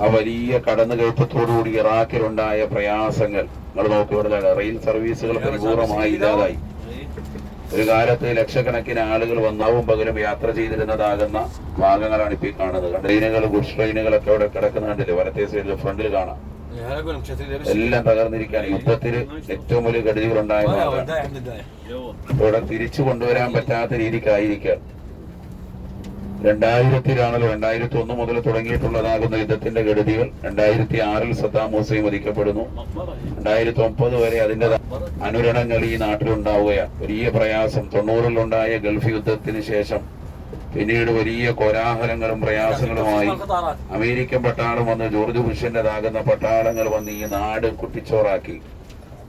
ആ വലിയ കടന്നുകയറ്റത്തോടുകൂടി ഇറാഖിലുണ്ടായ പ്രയാസങ്ങൾ. നിങ്ങൾ നോക്കി റെയിൽ സർവീസുകൾ പരിപൂർണമായി ഇല്ലാതായി. ഒരു കാലത്ത് ലക്ഷക്കണക്കിന് ആളുകൾ വന്നാവും പകലും യാത്ര ചെയ്തിരുന്നതാകുന്ന ഭാഗങ്ങളാണ് ഇപ്പൊ കാണുന്നത്. ട്രെയിനുകൾ ഗുഡ്സ് ട്രെയിനുകളൊക്കെ അവിടെ കിടക്കുന്നുണ്ടല്ലോ വരത്തെ വലത്തെ സൈഡിൽ ഫ്രണ്ടിൽ കാണാം. എല്ലാം തകർന്നിരിക്കുകയാണ്. യുദ്ധത്തിൽ ഏറ്റവും വലിയ ഗഡികളുണ്ടായ ഭാഗമാണ് ഇവിടെ തിരിച്ചു കൊണ്ടുവരാൻ പറ്റാത്ത രീതിക്കായിരിക്കാം രണ്ടായിരത്തിലാണല്ലോ രണ്ടായിരത്തി ഒന്ന് മുതൽ തുടങ്ങിയിട്ടുള്ളതാകുന്ന യുദ്ധത്തിന്റെ ഗഡികൾ രണ്ടായിരത്തി ആറിൽ സദ്ദാം ഹുസൈൻ വധിക്കപ്പെടുന്നു. രണ്ടായിരത്തി ഒമ്പത് വരെ അതിന്റെ അനുരണങ്ങൾ ഈ നാട്ടിലുണ്ടാവുകയാണ്. വലിയ പ്രയാസം. തൊണ്ണൂറിലുണ്ടായ ഗൾഫ് യുദ്ധത്തിന് ശേഷം പിന്നീട് വലിയ കോലാഹലങ്ങളും പ്രയാസങ്ങളുമായി അമേരിക്കൻ പട്ടാളം വന്ന് ജോർജ് ബുഷിന്റെതാകുന്ന പട്ടാളങ്ങൾ വന്ന് ഈ നാട് കുട്ടിച്ചോറാക്കി.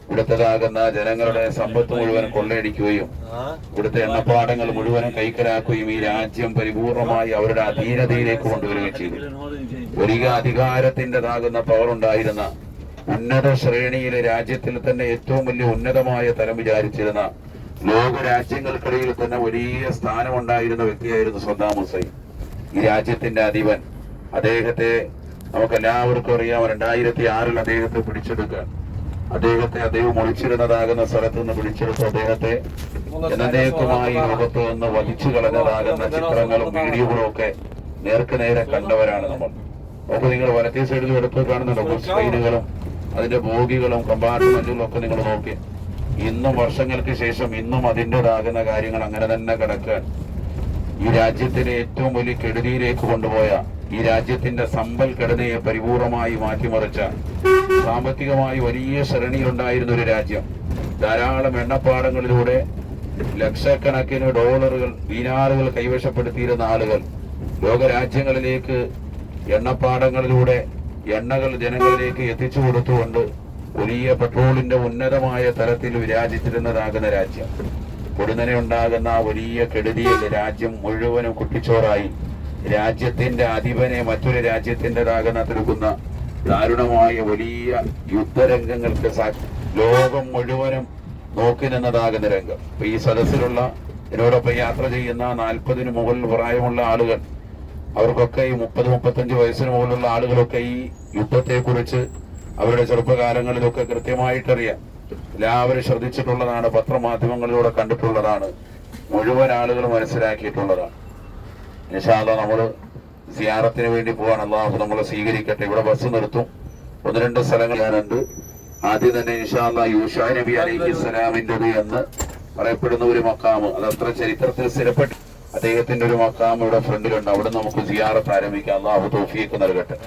ഇവിടുത്തേതാകുന്ന ജനങ്ങളുടെ സമ്പത്ത് മുഴുവൻ കൊള്ളയടിക്കുകയും ഇവിടുത്തെ എണ്ണപ്പാടങ്ങൾ മുഴുവൻ കൈക്കലാക്കുകയും ഈ രാജ്യം പരിപൂർണമായി അവരുടെ അധീനതയിലേക്ക് കൊണ്ടുവരികയും ചെയ്തു. വലിയ അധികാരത്തിന്റെതാകുന്ന പവർ ഉണ്ടായിരുന്ന ഉന്നത ശ്രേണിയിലെ രാജ്യത്തിൽ തന്നെ ഏറ്റവും വലിയ ഉന്നതമായ തരം വിചാരിച്ചിരുന്ന ലോക രാജ്യങ്ങൾക്കിടയിൽ തന്നെ വലിയ സ്ഥാനമുണ്ടായിരുന്ന വ്യക്തിയായിരുന്നു സദ്ദാം ഹുസൈൻ. ഈ രാജ്യത്തിന്റെ അധിപൻ. അദ്ദേഹത്തെ നമുക്ക് എല്ലാവർക്കും അറിയാം രണ്ടായിരത്തി ആറിൽ അദ്ദേഹത്തെ പിടിച്ചെടുക്കാൻ. അദ്ദേഹത്തെ അദ്ദേഹം ഒളിച്ചിരുന്നതാകുന്ന സ്ഥലത്ത് നിന്ന് വിളിച്ചെടുത്ത് അദ്ദേഹത്തെ ജനനേക്കുമായി ലോകത്ത് നിന്ന് വധിച്ചു കളഞ്ഞതാകുന്ന ചിത്രങ്ങളും വീഡിയോകളും ഒക്കെ നേർക്ക് നേരെ കണ്ടവരാണ് നമ്മൾ. നമുക്ക് നിങ്ങൾ വലത്തേ സൈഡിൽ എടുത്ത് കാണുന്നുണ്ടോ? സ്ക്രീനുകളും അതിന്റെ ബോഗികളും കമ്പാർട്ട്മെന്റുകളും ഒക്കെ നിങ്ങൾ നോക്കി. ഇന്നും വർഷങ്ങൾക്ക് ശേഷം ഇന്നും അതിന്റെതാകുന്ന കാര്യങ്ങൾ അങ്ങനെ തന്നെ കിടക്കാൻ ഈ രാജ്യത്തിനെ ഏറ്റവും വലിയ കെടുതിയിലേക്ക് കൊണ്ടുപോയ ഈ രാജ്യത്തിന്റെ സമ്പൽ ഘടനയെ പരിപൂർണമായി മാറ്റിമറിച്ച സാമ്പത്തികമായി വലിയ ശ്രേണിയിലുണ്ടായിരുന്ന ഒരു രാജ്യം. ധാരാളം എണ്ണപ്പാടങ്ങളിലൂടെ ലക്ഷക്കണക്കിന് ഡോളറുകൾ ദീനാറുകൾ കൈവശപ്പെടുത്തിയിരുന്ന ആളുകൾ. ലോകരാജ്യങ്ങളിലേക്ക് എണ്ണപ്പാടങ്ങളിലൂടെ എണ്ണകൾ ജനങ്ങളിലേക്ക് എത്തിച്ചു കൊടുത്തുകൊണ്ട് വലിയ പെട്രോളിന്റെ ഉന്നതമായ തലത്തിൽ വിരാജിച്ചിരുന്നതാകുന്ന രാജ്യം. പൊടുന്നനെ ഉണ്ടാകുന്ന വലിയ കെടുതിയിൽ രാജ്യം മുഴുവനും കുട്ടിച്ചോറായി. രാജ്യത്തിന്റെ അധിപനെ മറ്റൊരു രാജ്യത്തിന്റെതാകുന്ന തീർക്കുന്ന ദാരുണമായ വലിയ യുദ്ധരംഗങ്ങൾക്ക് ലോകം മുഴുവനും നോക്കി നിന്നതാകുന്ന രംഗം. ഇപ്പൊ ഈ സദസ്സിലുള്ള എന്നോടൊപ്പം യാത്ര ചെയ്യുന്ന നാൽപ്പതിന് മുകളിൽ പ്രായമുള്ള ആളുകൾ അവർക്കൊക്കെ ഈ മുപ്പത് മുപ്പത്തഞ്ച് വയസ്സിന് മുകളിലുള്ള ആളുകളൊക്കെ ഈ യുദ്ധത്തെക്കുറിച്ച് അവരുടെ ചെറുപ്പകാലങ്ങളിലൊക്കെ കൃത്യമായിട്ടറിയാം എല്ലാവരും ശ്രദ്ധിച്ചിട്ടുള്ളതാണ് പത്രമാധ്യമങ്ങളിലൂടെ കണ്ടിട്ടുള്ളതാണ് മുഴുവൻ ആളുകൾ മനസ്സിലാക്കിയിട്ടുള്ളതാണ്. നിശാല നമ്മൾ സിയാറത്തിന് വേണ്ടി പോവാൻ അള്ളാഹു നമ്മളെ സ്വീകരിക്കട്ടെ. ഇവിടെ ബസ് നിർത്തും. ഒന്ന് രണ്ട് സ്ഥലങ്ങൾ ഞാനുണ്ട്. ആദ്യം തന്നെ നിഷാല്ല യൂഷാ നബി അലൈഹി സ്വലാമിന്റെത് എന്ന് പറയപ്പെടുന്ന ഒരു മക്കാമ് അത് അത്ര ചരിത്രത്തിൽ സ്ഥിരപ്പെട്ട് അദ്ദേഹത്തിന്റെ ഒരു മക്കാമ് ഇവിടെ ഫ്രണ്ടിലുണ്ട്. അവിടെ നമുക്ക് സിയാറത്ത് ആരംഭിക്കാം. അള്ളാഹു തോഫിയൊക്കെ നൽകട്ടെ.